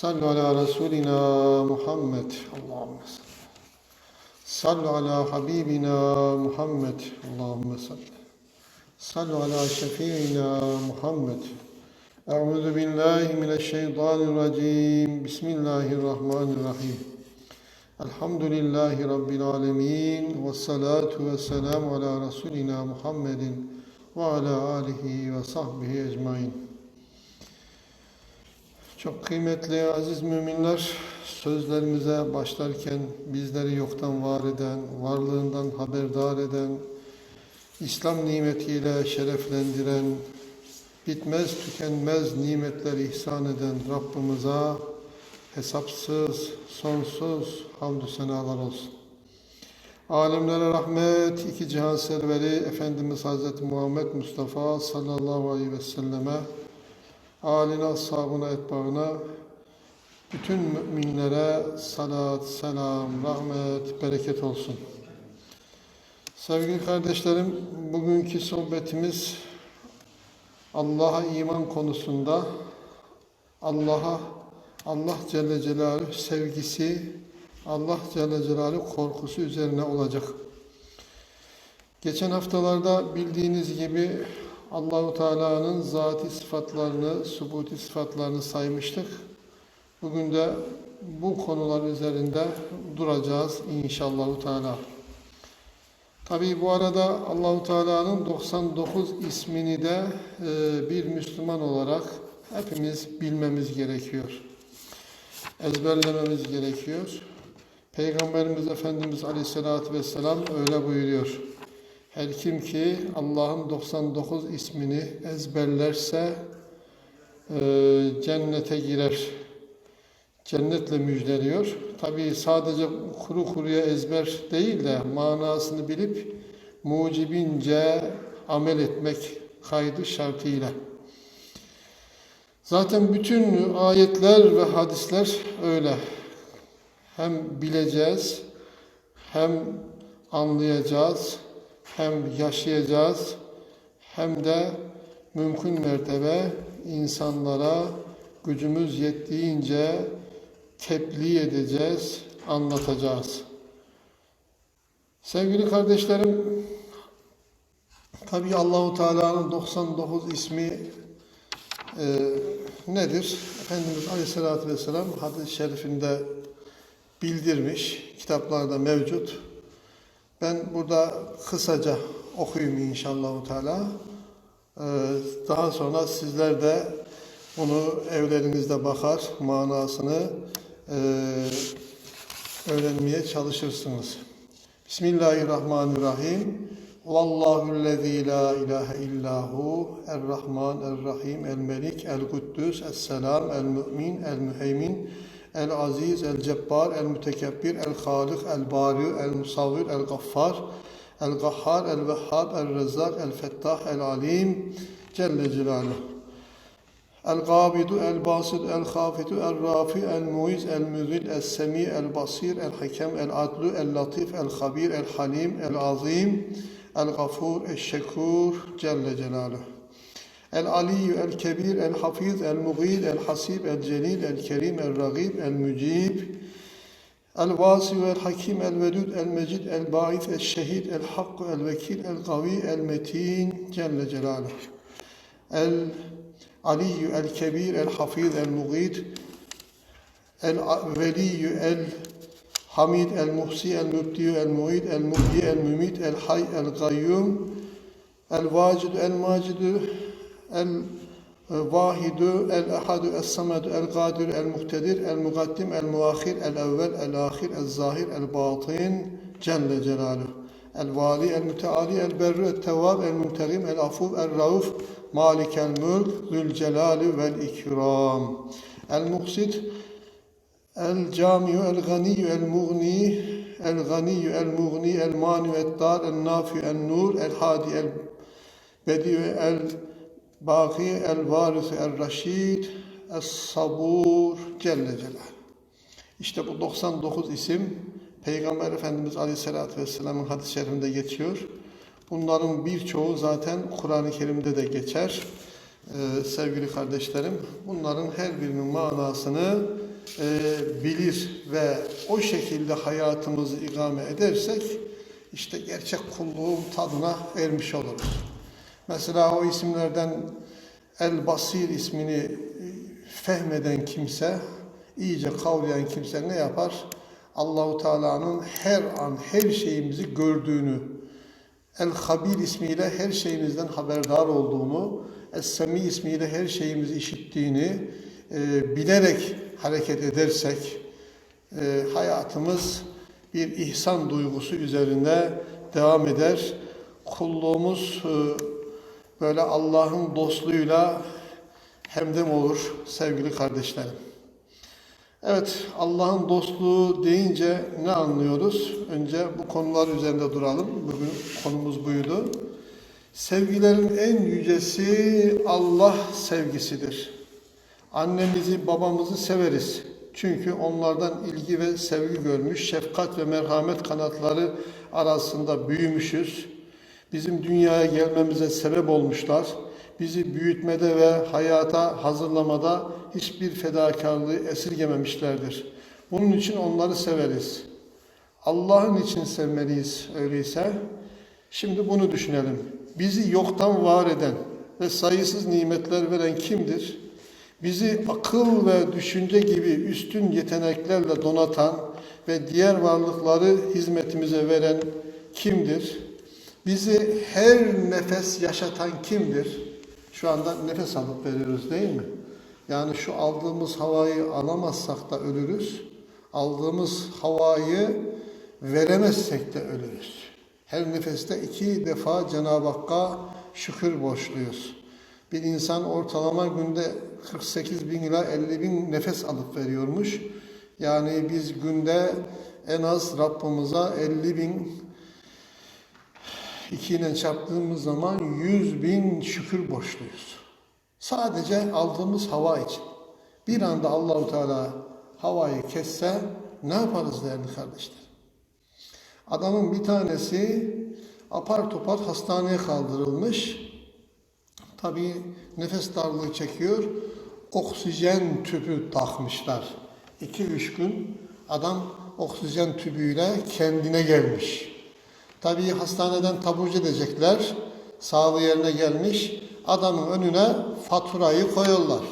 Sallu ala Resulina Muhammed. Allahümme salli. Sallu ala Habibina Muhammed. Allahümme salli. Sallu ala Şefiina Muhammed. Euzu billahi mineşşeytanirracim. Bismillahirrahmanirrahim. Elhamdülillahi Rabbil alemin. Ve salatu ve selamu ala Resulina Muhammedin ve ala alihi ve sahbihi ecmain. Çok kıymetli aziz müminler, sözlerimize başlarken bizleri yoktan var eden, varlığından haberdar eden, İslam nimetiyle şereflendiren, bitmez tükenmez nimetler ihsan eden Rabbimize hesapsız, sonsuz hamdü senalar olsun. Alemlere rahmet, iki cihan serveri Efendimiz Hazreti Muhammed Mustafa sallallahu aleyhi ve selleme Aline, ashabına, etbaına, bütün müminlere salat, selam, rahmet, bereket olsun. Sevgili kardeşlerim, bugünkü sohbetimiz Allah'a iman konusunda Allah'a Allah Celle Celaluhu sevgisi, Allah Celle Celaluhu korkusu üzerine olacak. Geçen haftalarda bildiğiniz gibi Allahu Teala'nın zati sıfatlarını, subuti sıfatlarını saymıştık. Bugün de bu konular üzerinde duracağız inşallah Teala. Tabii bu arada Allahu Teala'nın 99 ismini de e, bir Müslüman olarak hepimiz bilmemiz gerekiyor. Ezberlememiz gerekiyor. Peygamberimiz Efendimiz Aleyhisselatü Vesselam öyle buyuruyor. Her kim ki Allah'ın 99 ismini ezberlerse e, cennete girer. Cennetle müjdeliyor. Tabi sadece kuru kuruya ezber değil de manasını bilip mucibince amel etmek kaydı şartıyla. Zaten bütün ayetler ve hadisler öyle. Hem bileceğiz, hem anlayacağız, hem yaşayacağız hem de mümkün mertebe insanlara gücümüz yettiğince tebliğ edeceğiz, anlatacağız. Sevgili kardeşlerim, tabi Allahu Teala'nın 99 ismi e, nedir? Efendimiz Aleyhisselatü Vesselam hadis-i şerifinde bildirmiş, kitaplarda mevcut. Ben burada kısaca okuyayım inşallah Teala. Ee, daha sonra sizler de bunu evlerinizde bakar, manasını e, öğrenmeye çalışırsınız. Bismillahirrahmanirrahim. Vallahu lezî la ilahe illahu er-Rahman er-Rahim el-Melik el-Kuddüs es-Selam el-Mü'min el-Müheymin العزيز الجبار المتكبر الخالق البارئ المصور الغفار القهار الوهاب الرزاق الفتاح العليم جل جلاله. القابض الباسط الخافت الرافع المعيز المذل السميع البصير الحكم العدل اللطيف الخبير الحليم العظيم الغفور الشكور جل جلاله. العلي الكبير الحفيظ المغيث الحسيب الجليل الكريم الرغيب المجيب الواسع الحكيم الودود المجيد الباعث الشهيد الحق الوكيل القوي المتين جل جلاله. العلي الكبير الحفيظ المغيث الولي الحميد المحصي المبدي المعيد المحيي المميت الحي القيوم الواجد الماجد El e, Vahidu, El Ehadu, El Samedu, El Gadir, El Muhtedir, El Mugaddim, El Muahir, El Evvel, El Ahir, El Zahir, El Batin, Celle Celaluhu. El Vali, El Müteali, El Berru, El Tevvab, El Mümterim, El Afuv, El Rauf, Malik El Mülk, Zül Celali Vel İkram. El Muksit, El Camiu, El Ganiyu, El Mugni, El Ganiyu, El Mugni, El Manu, El Dar, El Nafi, El Nur, El Hadi, El Bediü, El Baki el varis el raşid es sabur celle celal. İşte bu 99 isim Peygamber Efendimiz Aleyhisselatü Vesselam'ın hadis-i şerifinde geçiyor. Bunların birçoğu zaten Kur'an-ı Kerim'de de geçer. Ee, sevgili kardeşlerim, bunların her birinin manasını e, bilir ve o şekilde hayatımızı ikame edersek işte gerçek kulluğun tadına ermiş oluruz. Mesela o isimlerden El Basir ismini e, fehmeden kimse, iyice kavrayan kimse ne yapar? Allahu Teala'nın her an her şeyimizi gördüğünü, El Habir ismiyle her şeyimizden haberdar olduğunu, Es-Semi ismiyle her şeyimizi işittiğini e, bilerek hareket edersek e, hayatımız bir ihsan duygusu üzerinde devam eder. Kulluğumuz e, böyle Allah'ın dostluğuyla hemdem olur sevgili kardeşlerim. Evet, Allah'ın dostluğu deyince ne anlıyoruz? Önce bu konular üzerinde duralım. Bugün konumuz buydu. Sevgilerin en yücesi Allah sevgisidir. Annemizi, babamızı severiz. Çünkü onlardan ilgi ve sevgi görmüş, şefkat ve merhamet kanatları arasında büyümüşüz. Bizim dünyaya gelmemize sebep olmuşlar. Bizi büyütmede ve hayata hazırlamada hiçbir fedakarlığı esirgememişlerdir. Bunun için onları severiz. Allah'ın için sevmeliyiz öyleyse. Şimdi bunu düşünelim. Bizi yoktan var eden ve sayısız nimetler veren kimdir? Bizi akıl ve düşünce gibi üstün yeteneklerle donatan ve diğer varlıkları hizmetimize veren kimdir? Bizi her nefes yaşatan kimdir? Şu anda nefes alıp veriyoruz değil mi? Yani şu aldığımız havayı alamazsak da ölürüz. Aldığımız havayı veremezsek de ölürüz. Her nefeste iki defa Cenab-ı Hakk'a şükür borçluyuz. Bir insan ortalama günde 48 bin ila 50 bin nefes alıp veriyormuş. Yani biz günde en az Rabbimize 50 bin iki ile çarptığımız zaman 100 bin şükür borçluyuz. Sadece aldığımız hava için. Bir anda Allahu Teala havayı kesse ne yaparız değerli kardeşler? Adamın bir tanesi apar topar hastaneye kaldırılmış. Tabii nefes darlığı çekiyor. Oksijen tüpü takmışlar. 2-3 gün adam oksijen tübüyle kendine gelmiş. Tabii hastaneden taburcu edecekler. Sağlığı yerine gelmiş. Adamın önüne faturayı koyuyorlar.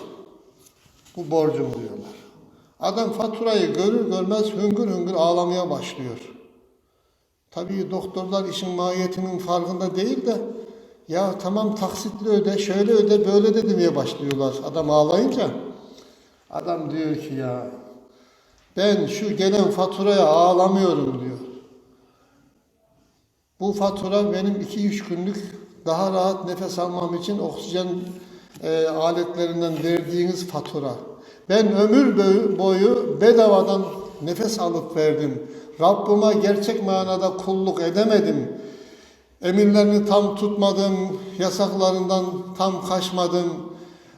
Bu borcum diyorlar. Adam faturayı görür görmez hüngür hüngür ağlamaya başlıyor. Tabii doktorlar işin mahiyetinin farkında değil de ya tamam taksitli öde, şöyle öde, böyle de demeye başlıyorlar adam ağlayınca. Adam diyor ki ya ben şu gelen faturaya ağlamıyorum diyor. Bu fatura benim 2-3 günlük daha rahat nefes almam için oksijen e, aletlerinden verdiğiniz fatura. Ben ömür boyu, bedavadan nefes alıp verdim. Rabbime gerçek manada kulluk edemedim. Emirlerini tam tutmadım, yasaklarından tam kaçmadım.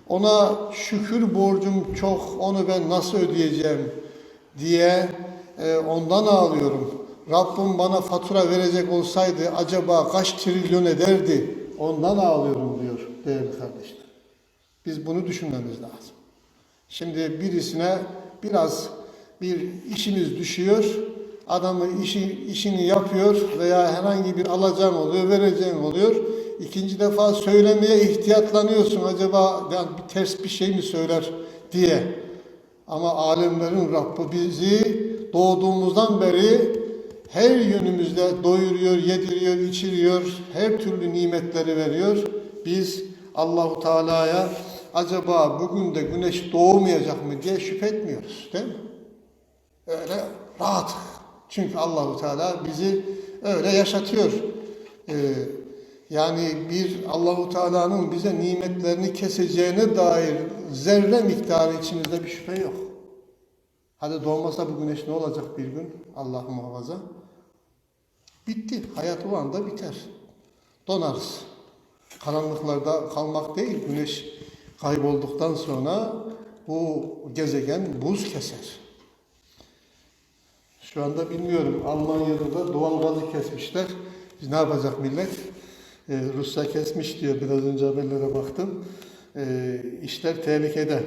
Ona şükür borcum çok, onu ben nasıl ödeyeceğim diye e, ondan ağlıyorum. Rabbim bana fatura verecek olsaydı acaba kaç trilyon ederdi? Ondan ağlıyorum diyor değerli kardeşler. Biz bunu düşünmemiz lazım. Şimdi birisine biraz bir işiniz düşüyor, adamı işi, işini yapıyor veya herhangi bir alacağın oluyor, vereceğin oluyor. İkinci defa söylemeye ihtiyatlanıyorsun. Acaba yani bir ters bir şey mi söyler diye. Ama alemlerin Rabbi bizi doğduğumuzdan beri her yönümüzde doyuruyor, yediriyor, içiriyor, her türlü nimetleri veriyor. Biz Allahu Teala'ya acaba bugün de güneş doğmayacak mı diye şüphe etmiyoruz, değil mi? Öyle rahat. Çünkü Allahu Teala bizi öyle yaşatıyor. Ee, yani bir Allahu Teala'nın bize nimetlerini keseceğine dair zerre miktarı içimizde bir şüphe yok. Hadi doğmasa bu güneş ne olacak bir gün? Allah muhafaza. Bitti. Hayat o anda biter. Donarız. Karanlıklarda kalmak değil, güneş kaybolduktan sonra bu gezegen buz keser. Şu anda bilmiyorum. Almanya'da da doğal gazı kesmişler. Biz ne yapacak millet? Ee, Rusya kesmiş diyor. Biraz önce haberlere baktım. Ee, işler tehlikede.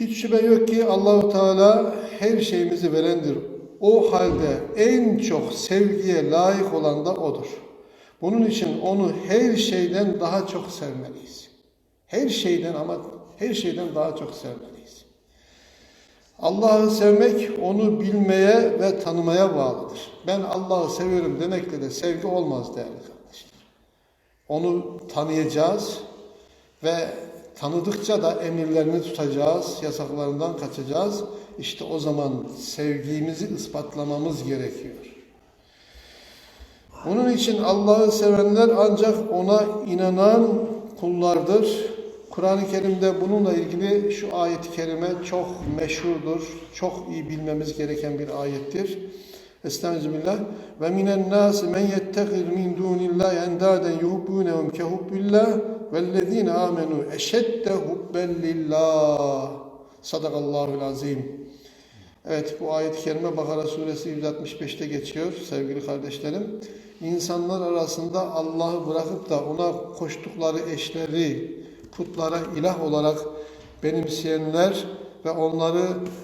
Hiç şüphe yok ki Allahu Teala her şeyimizi verendir. O halde en çok sevgiye layık olan da odur. Bunun için onu her şeyden daha çok sevmeliyiz. Her şeyden ama her şeyden daha çok sevmeliyiz. Allah'ı sevmek onu bilmeye ve tanımaya bağlıdır. Ben Allah'ı seviyorum demekle de sevgi olmaz değerli kardeşler. Onu tanıyacağız ve tanıdıkça da emirlerini tutacağız, yasaklarından kaçacağız. İşte o zaman sevgimizi ispatlamamız gerekiyor. Bunun için Allah'ı sevenler ancak ona inanan kullardır. Kur'an-ı Kerim'de bununla ilgili şu ayet-i kerime çok meşhurdur, çok iyi bilmemiz gereken bir ayettir. Estağfirullah. Ve minen nas men yettegir min dunillahi endaden yuhibbunhum ke hubbillah vellezine amenu eşedde hubben lillah. Sadakallahul azim. Evet bu ayet-i kerime Bakara suresi 165'te geçiyor sevgili kardeşlerim. İnsanlar arasında Allah'ı bırakıp da ona koştukları eşleri, putlara ilah olarak benimseyenler ve onları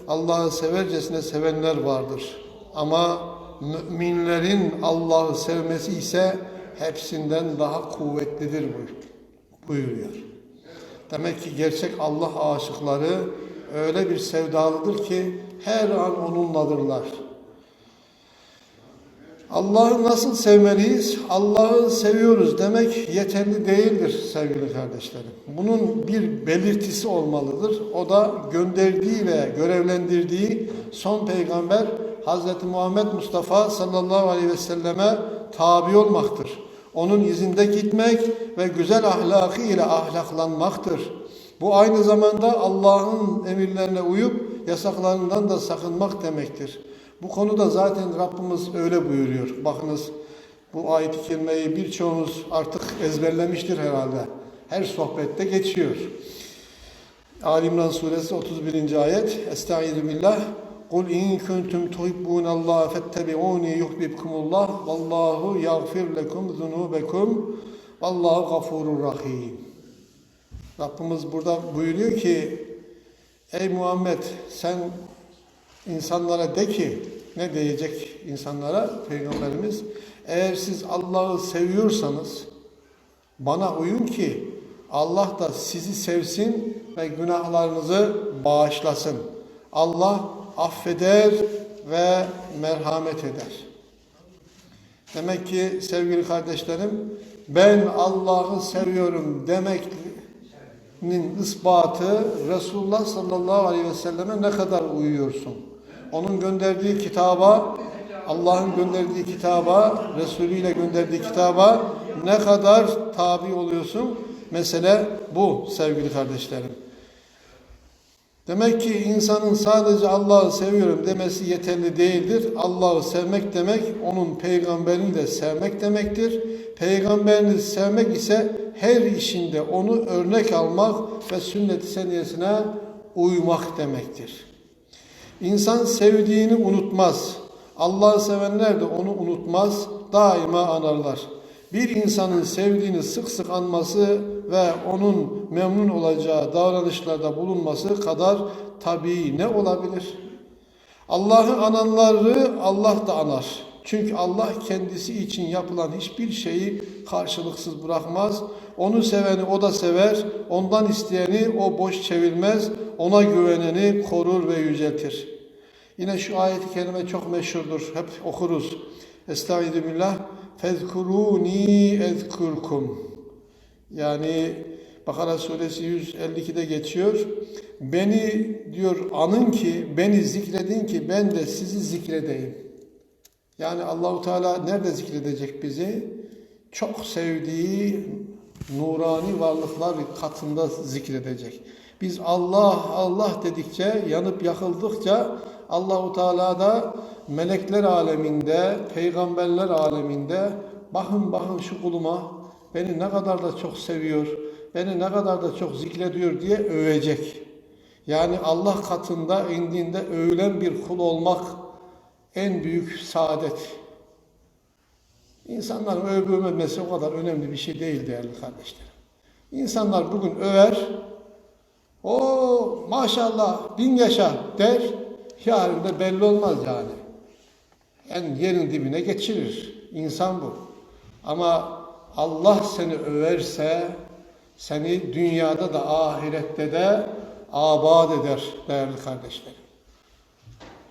Allah'ı severcesine sevenler vardır. Ama müminlerin Allah'ı sevmesi ise hepsinden daha kuvvetlidir buyuruyor. Demek ki gerçek Allah aşıkları öyle bir sevdalıdır ki her an onunladırlar. Allah'ı nasıl sevmeliyiz? Allah'ı seviyoruz demek yeterli değildir sevgili kardeşlerim. Bunun bir belirtisi olmalıdır. O da gönderdiği ve görevlendirdiği son peygamber Hz. Muhammed Mustafa sallallahu aleyhi ve selleme tabi olmaktır. Onun izinde gitmek ve güzel ahlakı ile ahlaklanmaktır. Bu aynı zamanda Allah'ın emirlerine uyup yasaklarından da sakınmak demektir. Bu konuda zaten Rabbimiz öyle buyuruyor. Bakınız bu ayet-i kerimeyi birçoğunuz artık ezberlemiştir herhalde. Her sohbette geçiyor. Ali suresi 31. ayet. Estaizu billah. Kul in kuntum tuhibbunallaha fettebi'uni yuhibbukumullah vallahu yaghfir lekum zunubekum vallahu gafurur rahim. Rabbimiz burada buyuruyor ki Ey Muhammed sen insanlara de ki ne diyecek insanlara peygamberimiz eğer siz Allah'ı seviyorsanız bana uyun ki Allah da sizi sevsin ve günahlarınızı bağışlasın. Allah affeder ve merhamet eder. Demek ki sevgili kardeşlerim ben Allah'ı seviyorum demeknin ispatı Resulullah sallallahu aleyhi ve selleme ne kadar uyuyorsun? Onun gönderdiği kitaba, Allah'ın gönderdiği kitaba, Resulü ile gönderdiği kitaba ne kadar tabi oluyorsun? Mesele bu sevgili kardeşlerim. Demek ki insanın sadece Allah'ı seviyorum demesi yeterli değildir. Allah'ı sevmek demek onun peygamberini de sevmek demektir. Peygamberini sevmek ise her işinde onu örnek almak ve sünnet-i seniyesine uymak demektir. İnsan sevdiğini unutmaz. Allah'ı sevenler de onu unutmaz, daima anarlar. Bir insanın sevdiğini sık sık anması ve onun memnun olacağı davranışlarda bulunması kadar tabii ne olabilir? Allah'ı ananları Allah da anar. Çünkü Allah kendisi için yapılan hiçbir şeyi karşılıksız bırakmaz. Onu seveni o da sever, ondan isteyeni o boş çevirmez, ona güveneni korur ve yüceltir. Yine şu ayet-i kerime çok meşhurdur, hep okuruz. Estaizu billah. Fezkuruni ezkurkum. Yani Bakara suresi 152'de geçiyor. Beni diyor anın ki, beni zikredin ki ben de sizi zikredeyim. Yani Allahu Teala nerede zikredecek bizi? Çok sevdiği nurani varlıklar katında zikredecek. Biz Allah Allah dedikçe, yanıp yakıldıkça Allahu Teala da melekler aleminde, peygamberler aleminde bakın bakın şu kuluma beni ne kadar da çok seviyor, beni ne kadar da çok zikrediyor diye övecek. Yani Allah katında indiğinde övülen bir kul olmak en büyük saadet. İnsanların övüp övmemesi o kadar önemli bir şey değil değerli kardeşlerim. İnsanlar bugün över, O maşallah bin yaşa der. Yarın da belli olmaz yani. En yerin dibine geçirir. İnsan bu. Ama Allah seni överse seni dünyada da ahirette de abad eder değerli kardeşlerim.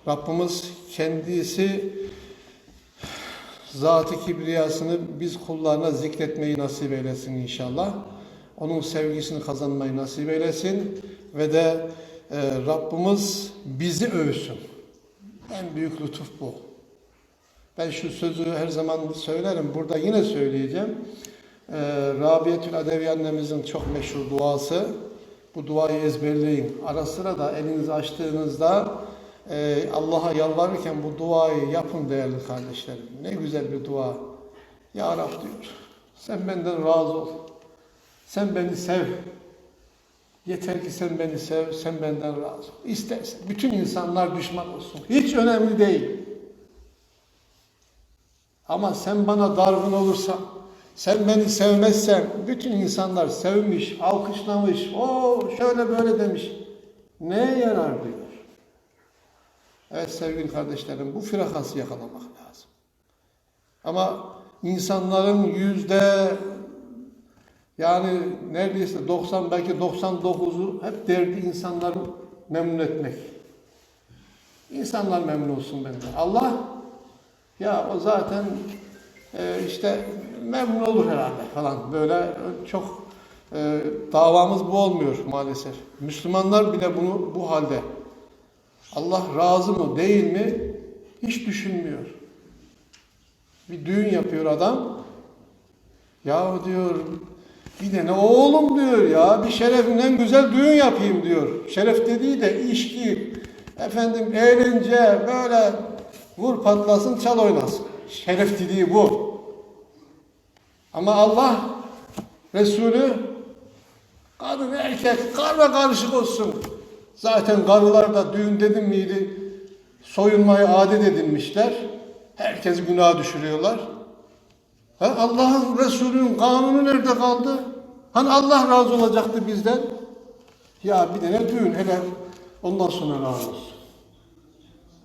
Rabbimiz kendisi Zat-ı kibriyasını biz kullarına zikretmeyi nasip eylesin inşallah. Onun sevgisini kazanmayı nasip eylesin ve de e, Rabbimiz bizi övsün. En büyük lütuf bu. Ben şu sözü her zaman söylerim. Burada yine söyleyeceğim. E, Rabiyetül Adevi annemizin çok meşhur duası. Bu duayı ezberleyin. Ara sıra da elinizi açtığınızda e, Allah'a yalvarırken bu duayı yapın değerli kardeşlerim. Ne güzel bir dua. Ya Rab diyor. Sen benden razı ol. Sen beni sev. Yeter ki sen beni sev, sen benden razı ol. İstersen bütün insanlar düşman olsun. Hiç önemli değil. Ama sen bana dargın olursan, sen beni sevmezsen, bütün insanlar sevmiş, alkışlamış, o şöyle böyle demiş. Neye yarar diyor. Evet sevgili kardeşlerim, bu frekansı yakalamak lazım. Ama insanların yüzde yani neredeyse 90 belki 99'u hep derdi insanları memnun etmek. İnsanlar memnun olsun benden. Allah ya o zaten e, işte memnun olur herhalde falan böyle çok e, davamız bu olmuyor maalesef. Müslümanlar bile bunu bu halde. Allah razı mı değil mi hiç düşünmüyor. Bir düğün yapıyor adam. Ya diyor bir de ne oğlum diyor ya bir şerefimden güzel düğün yapayım diyor. Şeref dediği de içki, efendim eğlence böyle vur patlasın çal oynasın. Şeref dediği bu. Ama Allah Resulü kadın erkek karma karışık olsun. Zaten karılar da düğün dedim miydi soyunmayı adet edinmişler. Herkesi günaha düşürüyorlar. Ha, Allah'ın Resulü'nün kanunu nerede kaldı? Hani Allah razı olacaktı bizden? Ya bir de ne düğün hele ondan sonra razı olsun.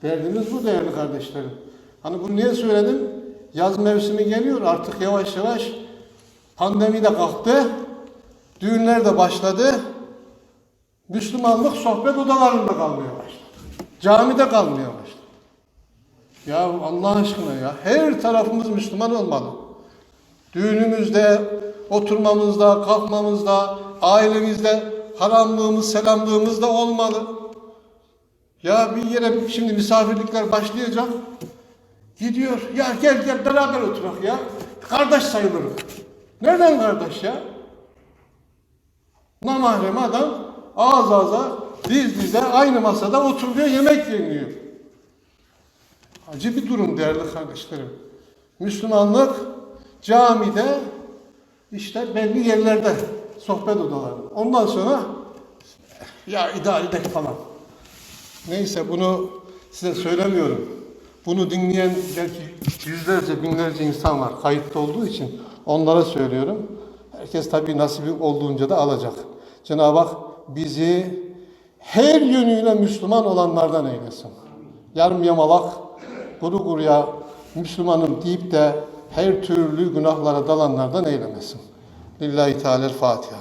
Derdimiz bu değerli kardeşlerim. Hani bunu niye söyledim? Yaz mevsimi geliyor artık yavaş yavaş pandemi de kalktı. Düğünler de başladı. Müslümanlık sohbet odalarında kalmaya başladı. Camide kalmaya başladı. Ya Allah aşkına ya her tarafımız Müslüman olmalı. Düğünümüzde, oturmamızda, kalkmamızda, ailemizde haramlığımız, selamlığımız da olmalı. Ya bir yere şimdi misafirlikler başlayacak. Gidiyor. Ya gel gel beraber oturak ya. Kardeş sayılırız. Nereden kardeş ya? Namahrem adam ağız ağza, diz dize aynı masada oturuyor, yemek yeniyor. Acı bir durum değerli kardeşlerim. Müslümanlık camide işte belli yerlerde sohbet odaları. Ondan sonra ya edek falan. Neyse bunu size söylemiyorum. Bunu dinleyen belki yüzlerce binlerce insan var kayıtlı olduğu için onlara söylüyorum. Herkes tabii nasibi olduğunca da alacak. Cenab-ı Hak bizi her yönüyle Müslüman olanlardan eylesin. Yarım yamalak, kuru kuruya Müslümanım deyip de her türlü günahlara dalanlardan eylemesin. Lillahi Teala Fatiha.